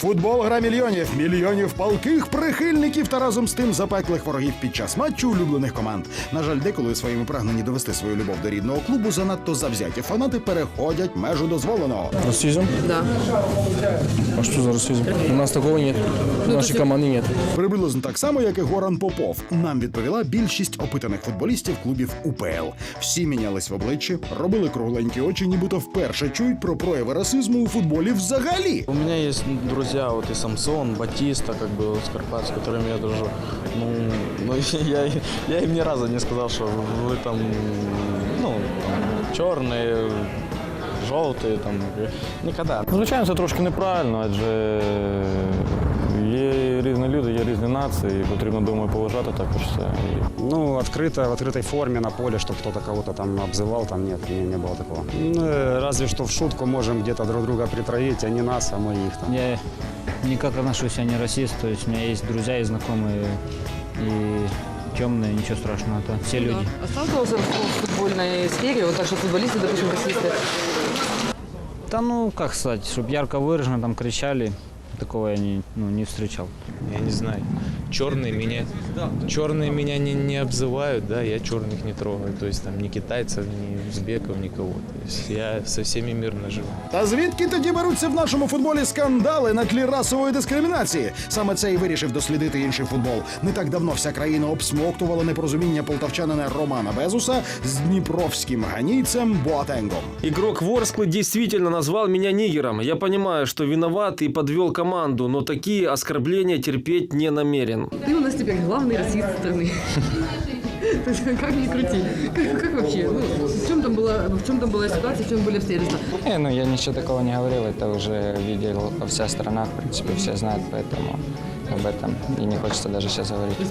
Футбол гра мільйонів, мільйонів палких прихильників та разом з тим запеклих ворогів під час матчу улюблених команд. На жаль, деколи у своєму прагненні довести свою любов до рідного клубу занадто завзяті фанати переходять межу дозволеного. Расизм? Да. А что за расизм? У нас такого нет. У нашей команды нет. Приблизно так само, як і Горан Попов. Нам відповіла більшість опитаних футболістів клубів УПЛ. Всі мінялись в обличчі, робили кругленькі очі, нібито вперше чують про прояви расизму у футболі взагалі. У меня есть друзья, вот и Самсон, Батиста, как бы вот Скорпат, с которыми я дружу. Ну, ну я, я им ни разу не сказал, что вы там, ну, там, черные, желтые, там, никогда. Звичайно, це трошки неправильно, адже є різні люди, є різні нації, і потрібно, думаю, поважати також це. І Ну, открыто, в открытой форме на поле, чтобы кто-то кого-то там обзывал, там нет, не, не было такого. Ну, э, разве что в шутку можем где-то друг друга притроить, они нас, а мы их там. Я никак отношусь, я не расист, то есть у меня есть друзья и знакомые, и темные, ничего страшного, это все люди. А сталкивался в футбольной сфере, вот так, что футболисты, допустим, расисты? Да ну, как сказать, чтобы ярко выраженно там кричали, такого я не, ну, не встречал. я не знаю, черные меня, черные меня не, не обзывают, да, я черных не трогаю, то есть там ни китайцев, ни узбеков, никого, то есть я со всеми мирно живу. Та звідки тоді беруться в нашому футболі скандали на тлі расової дискримінації? Саме це і вирішив дослідити інший футбол. Не так давно вся країна обсмоктувала непорозуміння полтавчанина Романа Безуса з дніпровським ганійцем Боатенгом. Игрок Ворсклы действительно назвал меня нигером. Я понимаю, что виноват и подвел команду, но такие оскорбления терпеть не намерен. Ты у нас теперь главный расист страны. То есть как ни крути. Как, как вообще? Ну, в чем там была, в чем там была ситуация, в чем были обстоятельства? Не, ну я ничего такого не говорил, это уже видела вся страна, в принципе, все знают, поэтому об этом и не хочется даже сейчас говорить.